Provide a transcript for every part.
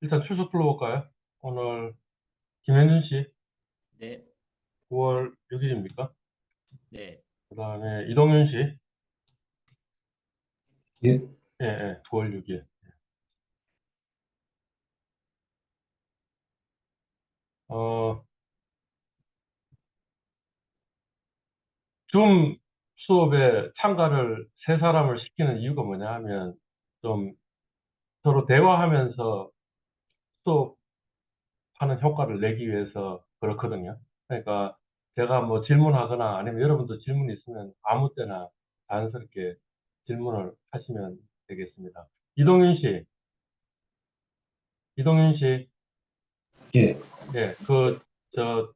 일단 출석 불러볼까요? 오늘 김현준 씨 네, 9월 6일입니까? 네, 그 다음에 이동윤 씨 예, 예, 예, 9월 6일. 어, 줌 수업에 참가를 세 사람을 시키는 이유가 뭐냐 하면 좀 서로 대화하면서 수업하는 효과를 내기 위해서 그렇거든요. 그러니까 제가 뭐 질문하거나 아니면 여러분도 질문 있으면 아무 때나 자연스럽게 질문을 하시면 되겠습니다. 이동윤 씨, 이동윤 씨, 예, 예, 그, 저,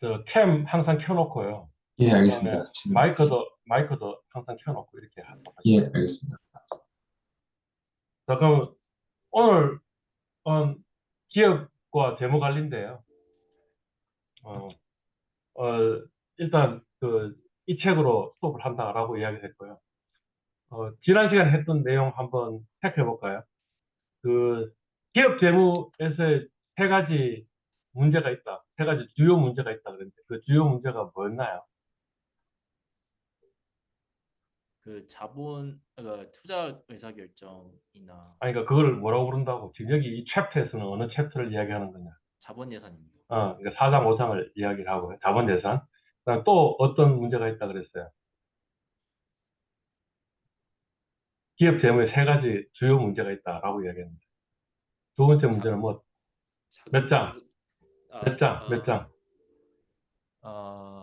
저, 캠 항상 켜놓고요. 예, 알겠습니다. 마이크도, 마이크도 항상 켜놓고 이렇게 하도록 하시죠. 예, 알겠습니다. 자, 그럼 오늘, 어, 기업과 재무 관리인데요. 어, 어, 일단, 그, 이 책으로 수업을 한다라고 이야기했고요. 어, 지난 시간에 했던 내용 한번 체크해 볼까요? 그, 기업 재무에서 세 가지 문제가 있다. 세 가지 주요 문제가 있다 그랬는데, 그 주요 문제가 뭐였나요? 그 자본, 그 투자 의사 결정이나 아니, 그러니까 그걸 뭐라고 부른다고? 지금 여기 이 챕터에서는 어느 챕터를 이야기하는 거냐? 자본 예산입니다. 어, 그러니까 4장, 5장을 이야기를 하고요. 자본 예산. 그다음 또 어떤 문제가 있다 그랬어요? 기업 재무에 세 가지 주요 문제가 있다라고 이야기했는데. 두 번째 문제는 뭐, 몇 장? 아, 몇 장, 어, 몇 장? 어,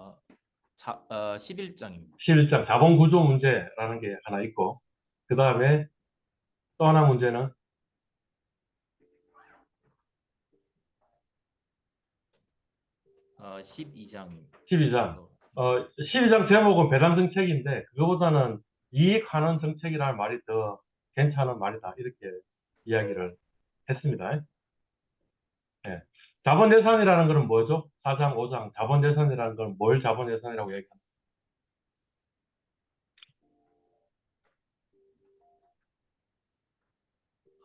자, 어, 11장입니다. 11장, 자본 구조 문제라는 게 하나 있고, 그 다음에 또 하나 문제는 어, 12장입니다. 12장. 어, 12장 제목은 배당 정책인데, 그거보다는 이익하는 정책이라는 말이 더 괜찮은 말이다. 이렇게 이야기를 했습니다. 예. 자본 예산이라는 것은 뭐죠? 4장, 5장. 자본 예산이라는 건 뭘 자본 예산이라고 얘기합니까?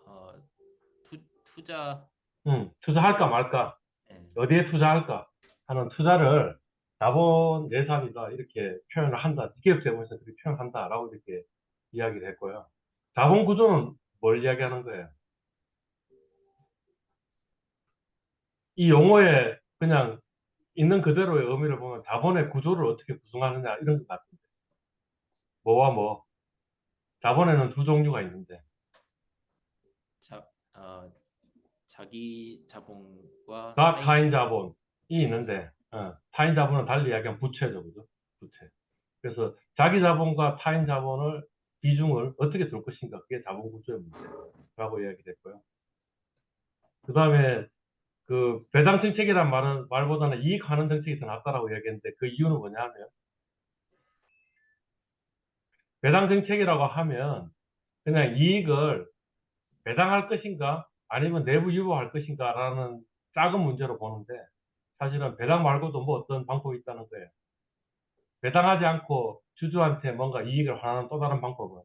어, 투, 투자, 음, 투자할까 말까? 예, 어디에 투자할까? 하는 투자를 자본 예산이다. 이렇게 표현을 한다. 기업 재무에서 그렇게 표현한다라고 이렇게 이야기를 했고요. 자본 구조는 뭘 이야기하는 거예요? 이 용어에 그냥 있는 그대로의 의미를 보면 자본의 구조를 어떻게 구성하느냐 이런 것 같은데. 뭐와 뭐. 자본에는 두 종류가 있는데. 자, 어, 자기 자본과 가 타인- 타인 자본이 있는데 어, 타인 자본은 달리 이야기하면 부채죠 그죠? 부채. 그래서 자기 자본과 타인 자본을 비중을 어떻게 둘 것인가 그게 자본 구조의 문제라고 이야기됐고요. 그 다음에 그 배당 정책이란 말은 말보다는 이익 하는 정책이 더 낫다라고 이야기했는데 그 이유는 뭐냐면 배당 정책이라고 하면 그냥 이익을 배당할 것인가 아니면 내부 유보할 것인가라는 작은 문제로 보는데 사실은 배당 말고도 뭐 어떤 방법이 있다는 거예요. 배당하지 않고 주주한테 뭔가 이익을 환원하는 또 다른 방법은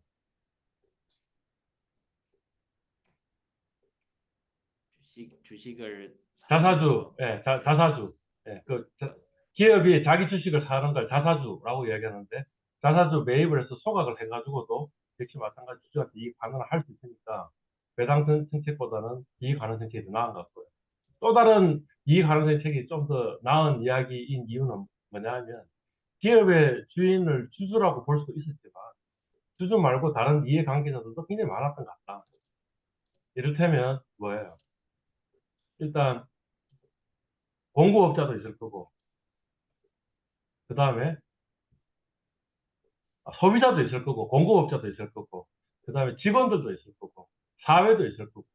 주식, 주식을 자사주, 예, 자, 자사주, 예, 그 자- 기업이 자기 주식을 사는 걸 자사주라고 이야기하는데 자사주 매입을 해서 소각을 해가지고도 역시 마찬가지 주주한테 이익 환원을 할 수 있으니까 배당 정- 정책보다는 이익 환원 정책이 더 나은 것 같고요. 또 다른 이익 환원 정책이 좀 더 나은 이야기인 이유는 뭐냐면 기업의 주인을 주주라고 볼 수도 있었지만 주주 말고 다른 이해 관계자들도 굉장히 많았던 것 같다. 이를테면 뭐예요? 일단 공급업자도 있을 거고 그 다음에 소비자도 있을 거고 공급업자도 있을 거고 그 다음에 직원들도 있을 거고 사회도 있을 거고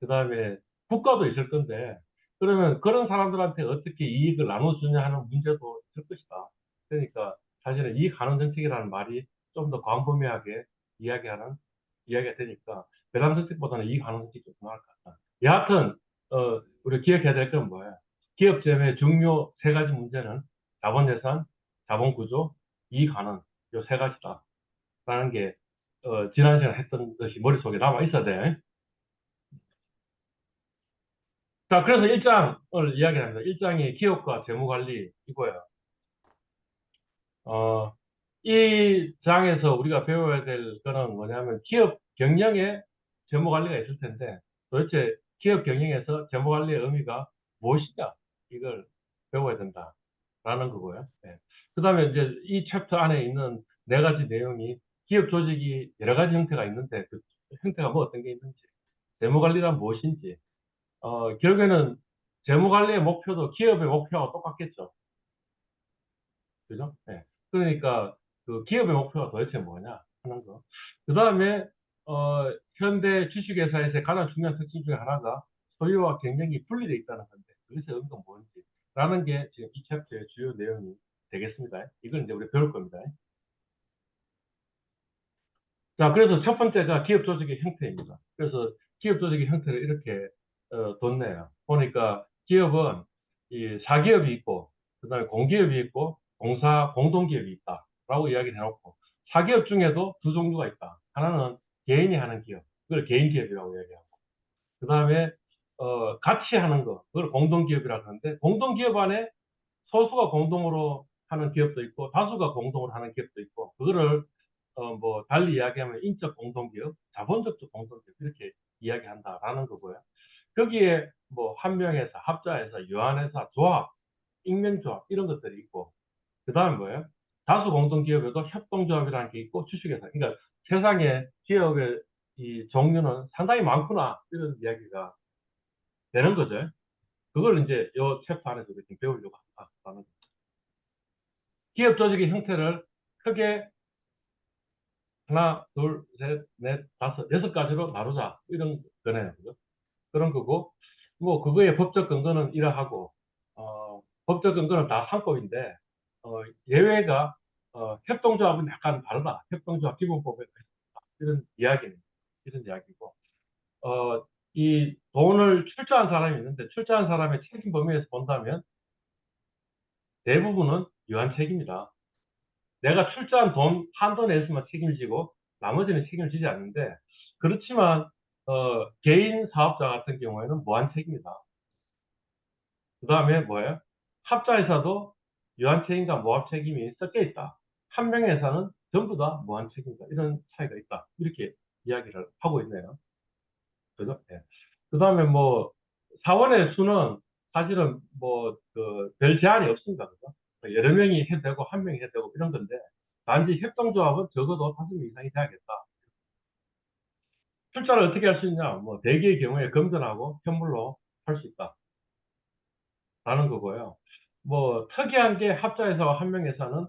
그 다음에 국가도 있을 건데 그러면 그런 사람들한테 어떻게 이익을 나눠주냐 하는 문제도 있을 것이다. 그러니까 사실은 이익 환원 정책이라는 말이 좀 더 광범위하게 이야기하는 이야기가 되니까 배당 정책보다는 이익 환원 정책이 좀 나을 것 같다. 여하튼 어, 우리 기억해야 될 건 뭐예요? 기업 재무의 중요 세 가지 문제는 자본 예산, 자본 구조, 이익 환원 요 세 가지다. 라는 게 어, 지난 시간에 했던 것이 머릿속에 남아 있어야 돼. 자, 그래서 1장을 이야기합니다. 1장이 기업과 재무관리 이거예요. 어, 이 장에서 우리가 배워야 될 거는 뭐냐면 기업 경영에 재무관리가 있을 텐데 도대체 기업 경영에서 재무관리의 의미가 무엇이냐 이걸 배워야 된다라는 거고요. 그 다음에 이제 이 챕터 안에 있는 네 가지 내용이 기업 조직이 여러 가지 형태가 있는데 그 형태가 뭐 어떤 게 있는지 재무관리란 무엇인지 어, 결국에는 재무관리의 목표도 기업의 목표와 똑같겠죠. 그죠? 네. 그러니까 그 기업의 목표가 도대체 뭐냐 하는 거. 그 다음에 어, 현대 주식회사에서의 가장 중요한 특징 중에 하나가 소유와 경영이 분리되어 있다는 건데 그것의 의미가 뭔지 라는 게 지금 이 챕터의 주요 내용이 되겠습니다. 이걸 이제 우리 배울 겁니다. 자, 그래서 첫 번째가 기업 조직의 형태입니다. 그래서 기업 조직의 형태를 이렇게 어, 뒀네요. 보니까 기업은 이 사기업이 있고, 그 다음에 공기업이 있고, 공사, 공동기업이 있다 라고 이야기를 해놓고, 사기업 중에도 두 종류가 있다. 하나는 개인이 하는 기업, 그걸 개인기업이라고 이야기하고, 그 다음에 어, 같이 하는 거, 그걸 공동기업이라고 하는데, 공동기업 안에 소수가 공동으로 하는 기업도 있고, 다수가 공동으로 하는 기업도 있고, 그거를 어, 뭐 달리 이야기하면 인적 공동기업, 자본적도 공동기업 이렇게 이야기한다라는 거고요. 거기에 뭐 한명회사, 합자회사, 유한회사, 조합, 익명조합 이런 것들이 있고 그 다음에 뭐예요? 다수 공동기업에도 협동조합이라는 게 있고 주식회사. 그러니까 세상에 기업의 이 종류는 상당히 많구나 이런 이야기가 되는 거죠. 그걸 이제 요 챕터 안에서 이렇게 배우려고 한다는 거죠. 기업 조직의 형태를 크게 하나, 둘, 셋, 넷, 다섯, 여섯 가지로 나누자 이런 거네요. 그죠? 그런 거고, 뭐, 그거의 법적 근거는 이러하고, 어, 법적 근거는 다 상법인데, 어, 예외가, 어, 협동조합은 약간 다르다. 협동조합 기본법에 이런 이야기는, 이런 이야기고, 어, 이 돈을 출자한 사람이 있는데, 출자한 사람의 책임 범위에서 본다면, 대부분은 유한 책임이다. 내가 출자한 돈 한도 내에서만 책임을 지고, 나머지는 책임을 지지 않는데, 그렇지만, 어, 개인 사업자 같은 경우에는 무한 책임이다. 그 다음에 뭐예요? 합자회사도 유한 책임과 무합 책임이 섞여 있다. 한 명의 회사는 전부 다 무한 책임이다. 이런 차이가 있다. 이렇게 이야기를 하고 있네요. 그죠? 예. 그 다음에 뭐, 사원의 수는 사실은 뭐, 그, 별 제한이 없습니다. 그죠? 여러 명이 해도 되고, 한 명이 해도 되고, 이런 건데, 단지 협동조합은 적어도 다섯 명 이상이 돼야겠다. 출자를 어떻게 할 수 있냐? 뭐 대기의 경우에 금전하고 현물로 할 수 있다. 라는 거고요. 뭐 특이한 게 합자회사와 한명회사는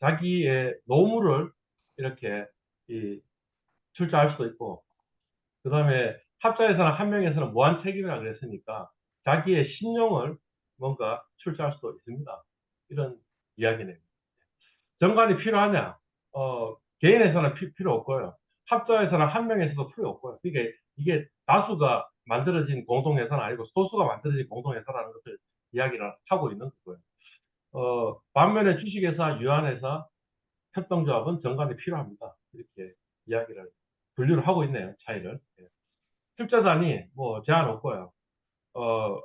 자기의 노무를 이렇게 이 출자할 수도 있고 그 다음에 합자회사나 한명회사는 무한 책임이라 그랬으니까 자기의 신용을 뭔가 출자할 수도 있습니다. 이런 이야기네요. 정관이 필요하냐? 어, 개인 회사는 피, 필요 없고요. 합자회사나 한 명에서도 필요 없고요. 이게, 이게 다수가 만들어진 공동회사는 아니고 소수가 만들어진 공동회사라는 것을 이야기를 하고 있는 거고요. 어, 반면에 주식회사, 유한회사, 협동조합은 정관이 필요합니다. 이렇게 이야기를 분류를 하고 있네요. 차이를. 예. 출자단이 뭐 제한 없고요. 어,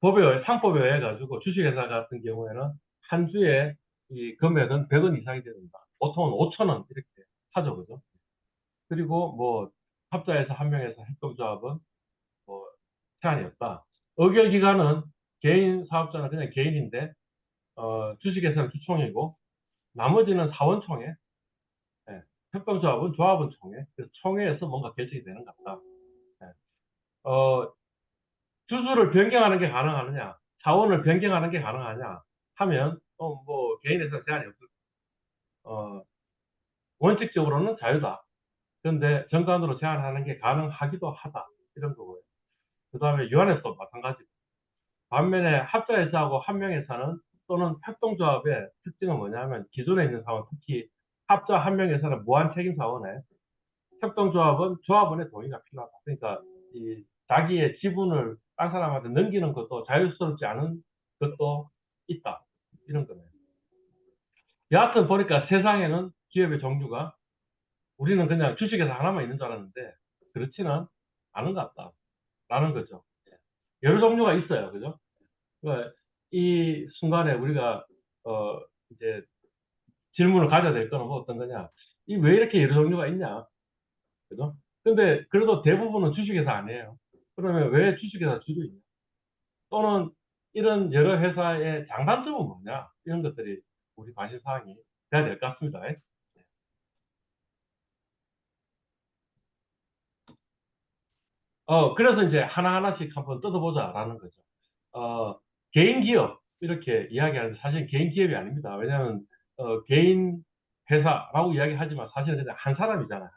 법에 상법에 의해 가지고 주식회사 같은 경우에는 한 주에 이 금액은 100원 이상이 됩니다. 보통은 5천원 이렇게 하죠. 그죠? 그리고 뭐 합자에서 한 명에서 협동조합은 뭐 제한이 없다. 의결 기간은 개인 사업자는 그냥 개인인데 어, 주식회사는 주총이고 나머지는 사원총회, 예, 협동조합은 조합은 총회, 그래서 총회에서 뭔가 결정이 되는 것 같다. 예. 어, 주주를 변경하는 게 가능하느냐, 사원을 변경하는 게 가능하냐 하면 어, 뭐 개인에서 제한이 없을 어, 원칙적으로는 자유다. 그런데 정관으로 제한하는 게 가능하기도 하다. 이런 거고요. 그 다음에 유한회사도 마찬가지. 반면에 합자회사하고 한명회사는 또는 협동조합의 특징은 뭐냐면 기존에 있는 사원, 특히 합자 한명회사는 무한 책임 사원에 협동조합은 조합원의 동의가 필요하다. 그러니까 이 자기의 지분을 딴 사람한테 넘기는 것도 자유스럽지 않은 것도 있다. 이런 거네요. 여하튼 보니까 세상에는 기업의 종류가 우리는 그냥 주식회사 하나만 있는 줄 알았는데 그렇지는 않은 것 같다. 라는 거죠. 예. 여러 종류가 있어요. 그죠? 그러니까 이 순간에 우리가, 어, 이제 질문을 가져야 될 거는 뭐 어떤 거냐. 이 왜 이렇게 여러 종류가 있냐. 그죠? 근데 그래도 대부분은 주식회사 아니에요. 그러면 왜 주식회사 주도 있냐? 또는 이런 여러 회사의 장단점은 뭐냐? 이런 것들이 우리 관심 사항이 돼야 될 것 같습니다. 어, 그래서 이제 하나하나씩 한번 뜯어보자라는 거죠. 어, 개인 기업, 이렇게 이야기하는데 사실 개인 기업이 아닙니다. 왜냐하면, 어, 개인 회사라고 이야기하지만 사실은 그냥 한 사람이잖아요.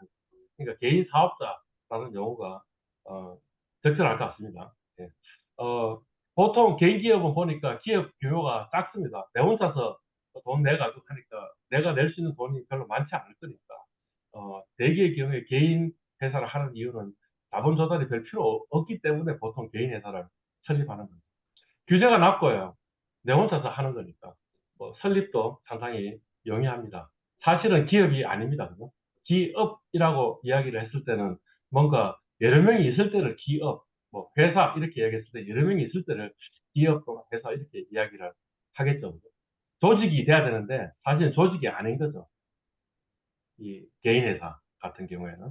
그러니까 개인 사업자라는 용어가, 어, 적절할 것 같습니다. 예. 어, 보통 개인 기업은 보니까 기업 규모가 작습니다. 내 혼자서 돈 내가지고 하니까 내가 낼 수 있는 돈이 별로 많지 않을 거니까, 어, 대기의 경우에 개인 회사를 하는 이유는 자본 조달이 별 필요 없기 때문에 보통 개인 회사를 설립하는 겁니다. 규제가 낮고요. 내 혼자서 하는 거니까. 뭐 설립도 상당히 용이합니다. 사실은 기업이 아닙니다. 그죠? 기업이라고 이야기를 했을 때는 뭔가 여러 명이 있을 때를 기업, 뭐 회사 이렇게 이야기했을 때 여러 명이 있을 때를 기업 또는 회사 이렇게 이야기를 하겠죠. 조직이 돼야 되는데 사실은 조직이 아닌 거죠. 이 개인 회사 같은 경우에는.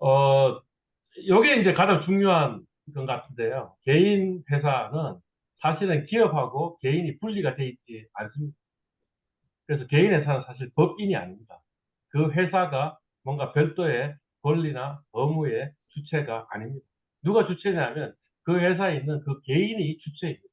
어, 요게 이제 가장 중요한 것 같은데요. 개인 회사는 사실은 기업하고 개인이 분리가 돼 있지 않습니다. 그래서 개인 회사는 사실 법인이 아닙니다. 그 회사가 뭔가 별도의 권리나 의무의 주체가 아닙니다. 누가 주체냐면 그 회사에 있는 그 개인이 주체입니다.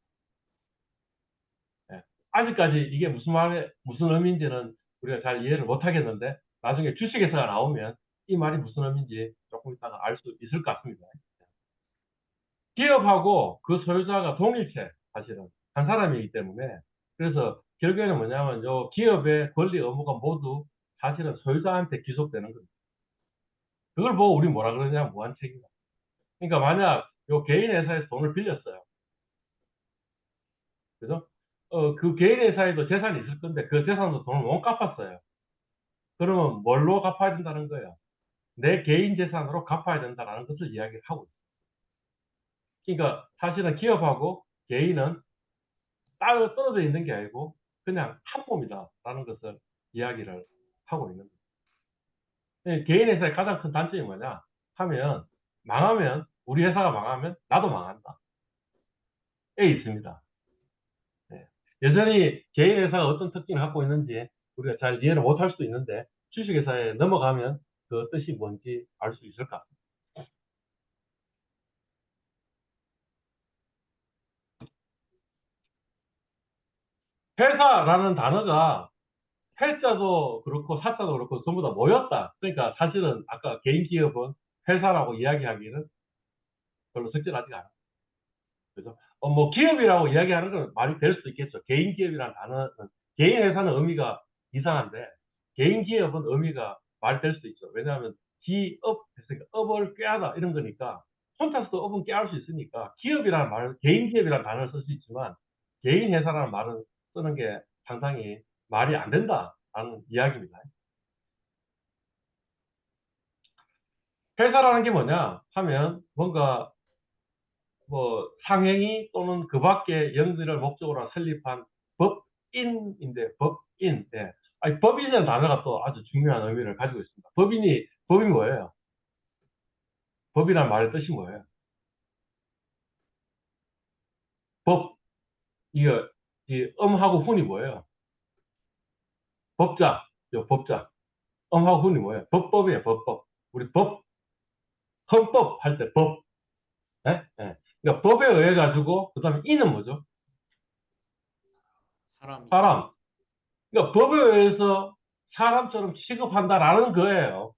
예. 아직까지 이게 무슨 말, 무슨 의미인지는 우리가 잘 이해를 못 하겠는데 나중에 주식회사가 나오면 이 말이 무슨 의미인지 조금 이따가 알 수 있을 것 같습니다. 기업하고 그 소유자가 동일체, 사실은. 한 사람이기 때문에. 그래서 결국에는 뭐냐면, 요 기업의 권리 의무가 모두 사실은 소유자한테 귀속되는 겁니다. 그걸 보고 우리 뭐라 그러냐면 무한 책임이다. 그러니까 만약 요 개인 회사에서 돈을 빌렸어요. 그죠? 어, 그 개인 회사에도 재산이 있을 건데 그 재산도 돈을 못 갚았어요. 그러면 뭘로 갚아야 된다는 거예요? 내 개인 재산으로 갚아야 된다는 것을 이야기를 하고 있어요. 그러니까 사실은 기업하고 개인은 따로 떨어져 있는 게 아니고 그냥 한 몸이다라는 것을 이야기를 하고 있는 거예요. 예, 개인 회사의 가장 큰 단점이 뭐냐 하면 망하면 우리 회사가 망하면 나도 망한다. 에 있습니다. 예. 여전히 개인 회사가 어떤 특징을 갖고 있는지 우리가 잘 이해를 못할 수도 있는데 주식회사에 넘어가면 그 뜻이 뭔지 알 수 있을 것 같습니다. 회사라는 단어가 회자도 그렇고 사자도 그렇고 전부 다 모였다. 그러니까 사실은 아까 개인 기업은 회사라고 이야기하기는 별로 적절하지가 않아요. 그죠? 어, 뭐 기업이라고 이야기하는 건 말이 될 수도 있겠죠. 개인 기업이라는 단어는 개인 회사는 의미가 이상한데 개인 기업은 의미가 말될 수도 있죠. 왜냐하면 기업 했으니까 업을 꾀하다 이런 거니까 혼자서도 업은 꾀할 수 있으니까 기업이라는 말을 개인 기업이라는 단어를 쓸 수 있지만 개인 회사라는 말을 쓰는 게 상당히 말이 안 된다라는 이야기입니다. 회사라는 게 뭐냐 하면 뭔가 뭐 상행위 또는 그 밖의 영지를 목적으로 설립한 법인인데 법인 예. 아니, 법인이라는 단어가 또 아주 중요한 의미를 가지고 있습니다. 법인이 법이 뭐예요? 법이란 말의 뜻이 뭐예요? 법 이거 이 음하고 훈이 뭐예요? 법자, 요 법자. 음하고 훈이 뭐예요? 법법이에요, 법법. 우리 법, 헌법 할 때 법. 예? 예. 그러니까 법에 의해 가지고 그 다음에 이는 뭐죠? 사람 사람. 그러니까 법에 의해서 사람처럼 취급한다라는 거예요.